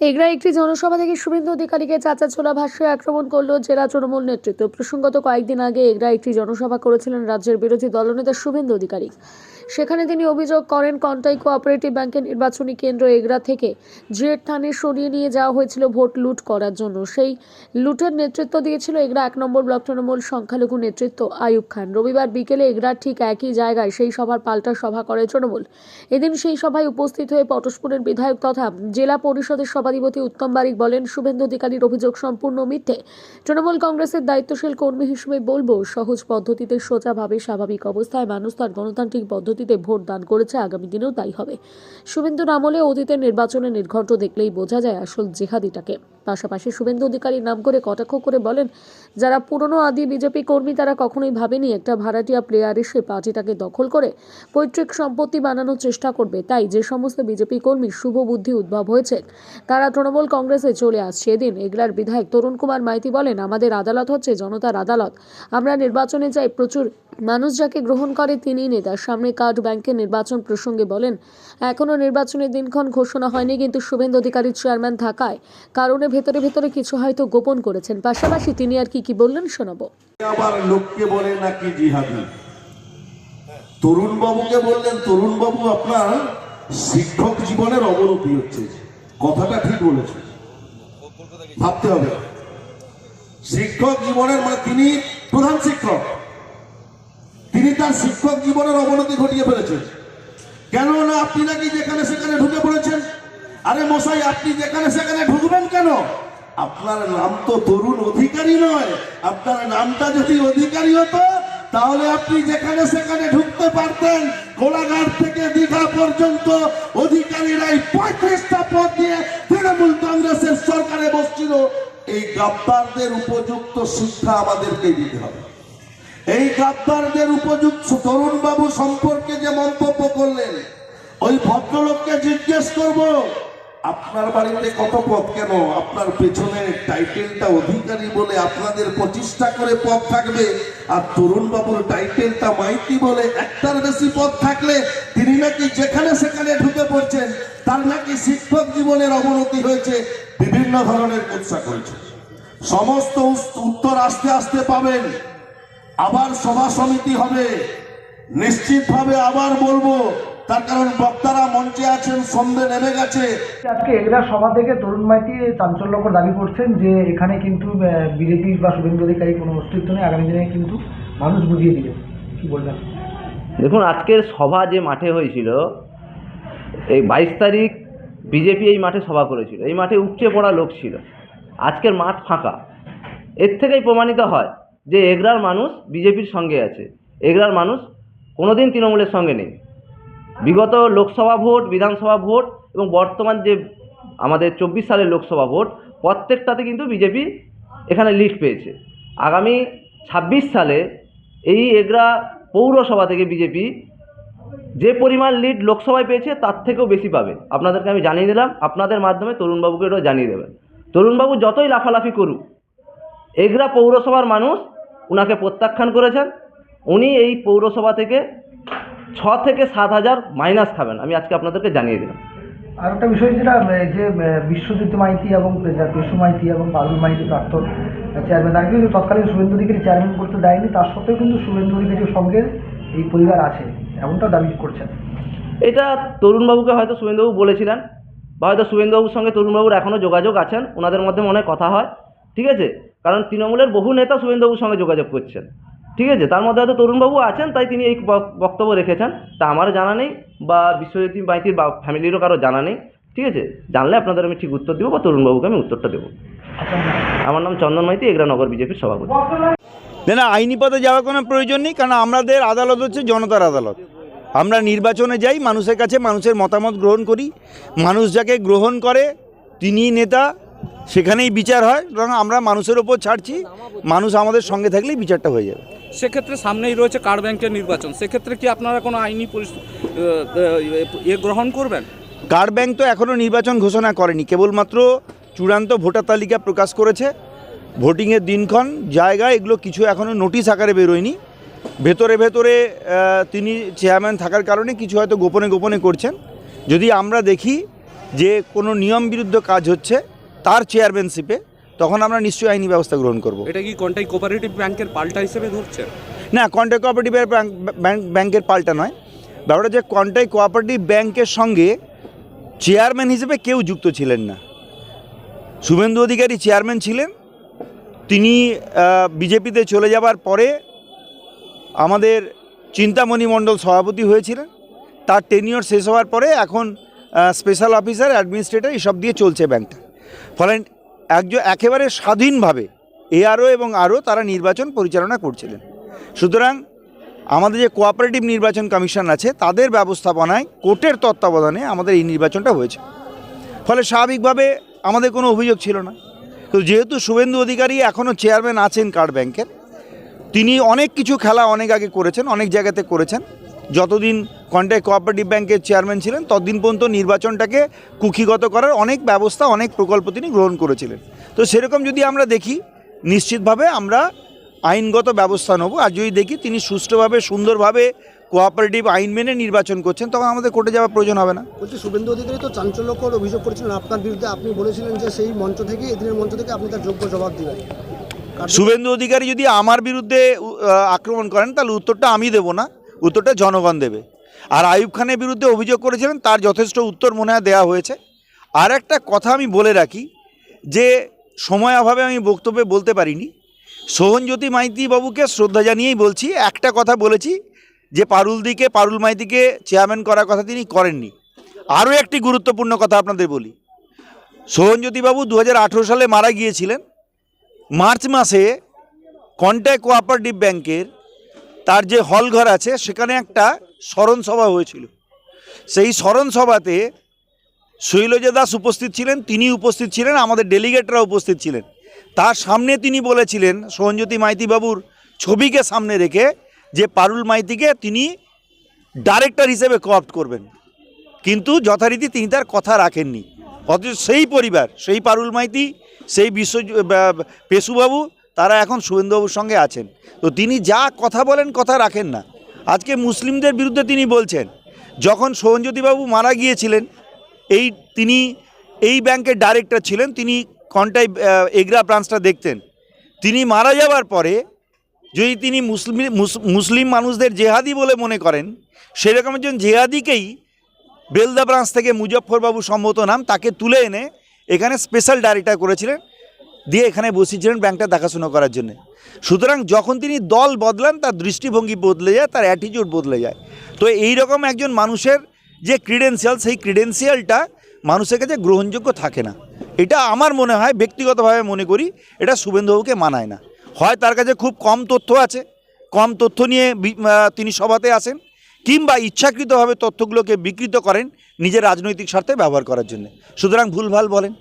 এগরা একটি জনসভা থেকে শুভেন্দু অধিকারীকে চাচাচোলা ভাষ্যে আক্রমণ করল জেলা তৃণমূল নেতৃত্ব। প্রসঙ্গত কয়েকদিন আগে এগরা একটি জনসভা করেছিলেন রাজ্যের বিরোধী দলনেতা শুভেন্দু অধিকারী। সেখানে তিনি অভিযোগ করেন, কন্টাই কোঅপারেটিভ ব্যাংকের নির্বাচনী কেন্দ্র এগরা থেকে জেট থানে সরিয়ে নিয়ে যাওয়া হয়েছিল ভোট লুট করার জন্য। সেই লুটের নেতৃত্ব দিয়েছিল এগরা এক নম্বর ব্লক তৃণমূল সংখ্যালঘু নেতৃত্ব আইয়ুব খান। রবিবার বিকেলে এগরার ঠিক একই জায়গায় সেই সভার পাল্টা সভা করে তৃণমূল। এদিন সেই সভায় উপস্থিত হয়ে পটশপুরের বিধায়ক তথা জেলা পরিষদের সভাধিপতি উত্তম বারিক বলেন, শুভেন্দু অধিকারীর অভিযোগ সম্পূর্ণ মিথ্যে। তৃণমূল কংগ্রেসের দায়িত্বশীল কর্মী হিসেবে বলব, সহজ পদ্ধতিতে সোজাভাবে স্বাভাবিক অবস্থায় মানুষ তার গণতান্ত্রিক পদ্ধতিতে ভোট দান করেছে, আগামী দিনেও তাই হবে। শুভেন্দুর আমলে অতীতের নির্বাচনে নির্ঘণ্ট দেখলেই বোঝা যায় আসল জেহাদিটাকে। পাশাপাশি শুভেন্দু অধিকারীর নাম করে কটাক্ষ করে বলেন, যারা পুরনো আদি বিজেপি কর্মী তারা কখনোই ভাবেনি একটা ভাড়াটিয়া প্লেয়ার এসে পার্টিটাকে দখল করে পৈতৃক সম্পত্তি বানানোর চেষ্টা করবে। তাই যে সমস্ত বিজেপি কর্মী শুভ বুদ্ধি উদ্ভব হয়েছে, তারা তৃণমূল কংগ্রেসে চলে আসছে। এদিন এগলার বিধায়ক তরুণ কুমার মাইতি বলেন, আমাদের আদালত হচ্ছে জনতার আদালত। আমরা নির্বাচনে যাই, প্রচুর মানুষ যাকে গ্রহণ করে তিনি নেতা। সামনে কার্ড ব্যাংকের নির্বাচন প্রসঙ্গে বলেন এখনও নির্বাচনের দিনক্ষণ ঘোষণা হয়নি, কিন্তু শুভেন্দু অধিকারী চেয়ারম্যান থাকায় কারণে ভেতরে ভেতরে কিছু হয়তো গোপন করেছেন। পাশাপাশি তিনি আর কি কি বললেন শোনাবো। আবার লোককে বলে নাকি জিহাদি? তরুণ বাবুকে বললেন তরুণ বাবু আপনার শিক্ষক জীবনের অবনতি হচ্ছে। কথাটা ঠিক বলেছে। ভাবতে হবে। শিক্ষক জীবনের মানে তিনি প্রধান শিক্ষক। তিনি তার শিক্ষক জীবনের অবনতি ঘটিয়ে ফেলেছেন। কেননা আপনি নাকি যেখানে সেখানে ঢুকে পড়েছেন আরে মশাই, আপনি যেখানে সেখানে ঢুকবেন কেন? আপনার নাম তো তরুণ অধিকারী নয়। আপনার নামটা যদি অধিকারী হতো, তাহলে আপনি যেখানে সেখানে ঢুকতে পারতেন। কোলাঘাট থেকে দীঘা পর্যন্ত অধিকারীরাই পঁয়ত্রিশটা পদ নিয়ে তৃণমূল কংগ্রেসের সরকারে বসছিল। এই গাদ্দারদের উপযুক্ত শিক্ষা আমাদেরকে দিতে হবে। এই গাদ্দারদের উপযুক্ত তরুণ বাবু সম্পর্কে যে মন্তব্য করলেন, ওই ভদ্রলোককে জিজ্ঞেস করব আপনার বাড়িতে কত পদ কেন? আপনার পেছনে টাইটেলটা অধিকারী বলে আপনাদের পঁচিশটা করে পদ থাকবে, আর তরুণ বাবুর টাইটেলটা মাইতি বলে একটার বেশি পদ থাকলে তিনি নাকি যেখানে সেখানে ঢুকে পড়ছেন, তার নাকি শিক্ষক জীবনের অবনতি হয়েছে, বিভিন্ন ধরনের কুৎসা করেছে। সমস্ত উত্তর আস্তে আস্তে পাবেন। আবার সভা সমিতি হবে। নিশ্চিতভাবে আবার বলব তার কারণ বক্তারা মঞ্চে আছেন সন্ধে নেমে গেছে। আজকে এগরা সভা থেকে তরুণ মাইতি চাঞ্চল্যকর দাবি করছেন যে এখানে কিন্তু বিজেপি বা শুভেন্দু অধিকারী কোনো অস্তিত্ব নেই। আগামী দিনে কিন্তু মানুষ বুঝিয়ে দিবে। কি বলবেন? দেখুন আজকের সভা যে মাঠে হয়েছিল এই বাইশ তারিখ বিজেপি এই মাঠে সভা করেছিল। এই মাঠে উপচে পড়া লোক ছিল। আজকের মাঠ ফাঁকা। এর থেকেই প্রমাণিত হয় যে এগরার মানুষ বিজেপির সঙ্গে আছে। এগরার মানুষ কোনোদিন তৃণমূলের সঙ্গে নেই। বিগত লোকসভা ভোট, বিধানসভা ভোট এবং বর্তমান যে আমাদের চব্বিশ সালের লোকসভা ভোট, প্রত্যেকটাতে কিন্তু বিজেপি এখানে লিড পেয়েছে। আগামী ছাব্বিশ সালে এই এগরা পৌরসভা থেকে বিজেপি যে পরিমাণ লিড লোকসভায় পেয়েছে, তার থেকেও বেশি পাবে। আপনাদেরকে আমি জানিয়ে দিলাম, আপনাদের মাধ্যমে তরুণবাবুকে এটাও জানিয়ে দেবেন। তরুণবাবু যতই লাফালাফি করুক, এগরা পৌরসভার মানুষ উনাকে প্রত্যাখ্যান করেছেন। উনি এই পৌরসভা থেকে ছ থেকে সাত হাজার মাইনাস খাবেন আমি আজকে আপনাদেরকে জানিয়ে দিলাম। আর একটা বিষয় যেটা যে বিশ্বজিৎ মাইতি এবং পেশু মাইতি এবং পারুল মাইতি প্রাক্তন চেয়ারম্যান তাকে কিন্তু তৎকালীন শুভেন্দু অধিকারী চেয়ারম্যান করতে দেয়নি তার সত্ত্বেও কিন্তু শুভেন্দু অধিকারীর সঙ্গে এই পরিবার আছে এমনটা দাবি করছেন। এটা তরুণবাবুকে হয়তো শুভেন্দুবাবু বলেছিলেন বা হয়তো শুভেন্দুবাবুর সঙ্গে তরুণবাবুর এখনও যোগাযোগ আছেন ওনাদের মধ্যে মনে কথা হয় ঠিক আছে? কারণ তৃণমূলের বহু নেতা শুভেন্দুবাবুর সঙ্গে যোগাযোগ করছেন। ঠিক আছে, তার মধ্যে হয়তো তরুণবাবু আছেন, তাই তিনি এই বক্তব্য রেখেছেন। তা আমারও জানা নেই বা বিশ্বজিৎ মাইতির বা ফ্যামিলিরও কারও জানা নেই। ঠিক আছে, জানলে আপনাদের আমি ঠিক উত্তর দেবো বা তরুণবাবুকে আমি উত্তরটা দেবো। আমার নাম চন্দন মাইতি এগরানগর বিজেপির সভাপতি। না না, আইনি পথে যাওয়ার কোনো প্রয়োজন নেই, কারণ আমাদের আদালত হচ্ছে জনতার আদালত। আমরা নির্বাচনে যাই, মানুষের কাছে মানুষের মতামত গ্রহণ করি। মানুষ যাকে গ্রহণ করে, তিনি নেতা, সেখানেই বিচার হয়। আমরা মানুষের ওপর ছাড়ছি। মানুষ আমাদের সঙ্গে থাকলেই বিচারটা হয়ে যাবে। সেক্ষেত্রে সামনেই রয়েছে কার্ড ব্যাংকের নির্বাচন। সেক্ষেত্রে কি আপনারা কোনো আইনি এ গ্রহণ করবেন? কার্ড ব্যাংক তো এখনও নির্বাচন ঘোষণা করেনি। কেবলমাত্র চূড়ান্ত ভোটার তালিকা প্রকাশ করেছে। ভোটিংয়ের দিনক্ষণ জায়গা এগুলো কিছু এখনও নোটিশ আকারে বেরোয়নি। ভেতরে ভেতরে তিনি চেয়ারম্যান থাকার কারণে কিছু হয়তো গোপনে গোপনে করছেন। যদি আমরা দেখি যে কোনো নিয়ম বিরুদ্ধ কাজ হচ্ছে, তার চেয়ারম্যানশিপে তখন আমরা নিশ্চয়ই আইনি ব্যবস্থা গ্রহণ করব। এটা কি কোনটাই কোঅপারেটিভ ব্যাংকের পাল্টা হিসেবে ধরছেন? না কন্টাক্ট কোঅপারেটিভ ব্যাংক ব্যাংকের পাল্টা নয়। ব্যাপারটা যে কন্টাক্ট কোঅপারেটিভ ব্যাংকের সঙ্গে চেয়ারম্যান হিসেবে কেউ যুক্ত ছিলেন না। শুভেন্দু অধিকারী চেয়ারম্যান ছিলেন। তিনি বিজেপিতে চলে যাবার পরে আমাদের চিন্তামণি মণ্ডল সভাপতি হয়েছিলেন। তার টেনিয়র শেষ হওয়ার পরে এখন স্পেশাল অফিসার অ্যাডমিনিস্ট্রেটর এসব দিয়ে চলছে ব্যাংকটা ফলে একজন একেবারে স্বাধীনভাবে এআরও এবং আরও তারা নির্বাচন পরিচালনা করছিলেন। সুতরাং আমাদের যে কোঅপারেটিভ নির্বাচন কমিশন আছে, তাদের ব্যবস্থাপনায় কোর্টের তত্ত্বাবধানে আমাদের এই নির্বাচনটা হয়েছে। ফলে স্বাভাবিকভাবে আমাদের কোনো অভিযোগ ছিল না। তো যেহেতু শুভেন্দু অধিকারী এখনও চেয়ারম্যান আছেন কার্ড ব্যাংকের, তিনি অনেক কিছু খেলা অনেক আগে করেছেন, অনেক জায়গাতে করেছেন। যতদিন কন্ট্যাক্ট কোঅপারেটিভ ব্যাংকের চেয়ারম্যান ছিলেন ততদিন পর্যন্ত নির্বাচনটাকে কুক্ষিগত করার অনেক ব্যবস্থা অনেক প্রকল্প তিনি গ্রহণ করেছিলেন। তো সেরকম যদি আমরা দেখি নিশ্চিতভাবে আমরা আইনগত ব্যবস্থা নেব। আর যদি দেখি তিনি সুষ্ঠুভাবে সুন্দরভাবে কোঅপারেটিভ আইন মেনে নির্বাচন করছেন তখন আমাদের কোর্টে যাওয়ার প্রয়োজন হবে না। বলছি শুভেন্দু অধিকারী তো চাঞ্চল্যকর অভিযোগ করেছিলেন। আপনার বিরুদ্ধে আপনি বলেছিলেন যে সেই মঞ্চ থেকে এদিনের মঞ্চ থেকে আপনি তার যোগ্য জবাব দিবেন। কার্যত- শুভেন্দু অধিকারী যদি আমার বিরুদ্ধে আক্রমণ করেন তাহলে উত্তরটা আমি দেব না। উত্তরটা জনগণ দেবে। আর আইয়ুব খানের বিরুদ্ধে অভিযোগ করেছিলেন, তার যথেষ্ট উত্তর মনে হয় দেওয়া হয়েছে। আর একটা কথা আমি বলে রাখি, যে সময় অভাবে আমি বক্তব্যে বলতে পারিনি, সোহনজ্যোতি মাইতি বাবুকে শ্রদ্ধা জানিয়েই বলছি, একটা কথা বলেছি, যে পারুলদিকে পারুল মাইতিকে চেয়ারম্যান করার কথা তিনি করেননি। আরও একটি গুরুত্বপূর্ণ কথা আপনাদের বলি, সোহনজ্যোতিবাবু দু হাজার আঠেরো সালে মারা গিয়েছিলেন, মার্চ মাসে কন্ট্যাক্ট কোঅপারেটিভ ব্যাংকের তার যে হল ঘর আছে, সেখানে একটা স্মরণ সভা হয়েছিল। সেই স্মরণ সভাতে শৈলজা দাস উপস্থিত ছিলেন, তিনি উপস্থিত ছিলেন, আমাদের ডেলিগেটরা উপস্থিত ছিলেন। তার সামনে তিনি বলেছিলেন, সোহনজ্যোতি মাইতিবাবুর ছবিকে সামনে রেখে যে পারুল মাইতিকে তিনি ডাইরেক্টর হিসেবে কোঅপ্ট করবেন। কিন্তু যথারীতি তিনি তার কথা রাখেননি। অথচ সেই পরিবার, সেই পারুল মাইতি, সেই বিশ্ব পেশুবাবু তারা এখন শুভেন্দুবাবুর সঙ্গে আছেন। তো তিনি যা কথা বলেন কথা রাখেন না। আজকে মুসলিমদের বিরুদ্ধে তিনি বলছেন, যখন সোহনজ্যোতিবাবু মারা গিয়েছিলেন, এই তিনি এই ব্যাংকের ডাইরেক্টর ছিলেন, তিনি কন্টাই এগরা ব্রাঞ্চটা দেখতেন। তিনি মারা যাওয়ার পরে যদি তিনি মুসলিম মুসলিম মানুষদের জেহাদি বলে মনে করেন, সেরকম একজন জেহাদিকেই বেলদা ব্রাঞ্চ থেকে মুজফ্ফরবাবু সম্মত নাম, তাকে তুলে এনে এখানে স্পেশাল ডাইরেক্টর করেছিলেন। দিয়ে এখানে বসিয়েছিলেন ব্যাংকটা দেখাশোনা করার জন্য। সুতরাং যখন তিনি দল বদলান, তার দৃষ্টিভঙ্গি বদলে যায়, তার অ্যাটিটিউড বদলে যায়। তো এই রকম একজন মানুষের যে ক্রিডেন্সিয়াল সেই ক্রিডেন্সিয়ালটা মানুষের কাছে গ্রহণযোগ্য থাকে না। এটা আমার মনে হয়, ব্যক্তিগতভাবে মনে করি, এটা শুভেন্দুবাবুকে মানায় না। হয় তার কাছে খুব কম তথ্য আছে, কম তথ্য নিয়ে তিনি সভাতে আসেন, কিংবা ইচ্ছাকৃতভাবে তথ্যগুলোকে বিকৃত করেন নিজের রাজনৈতিক স্বার্থে ব্যবহার করার জন্য। সুতরাং ভুলভাল বলেন।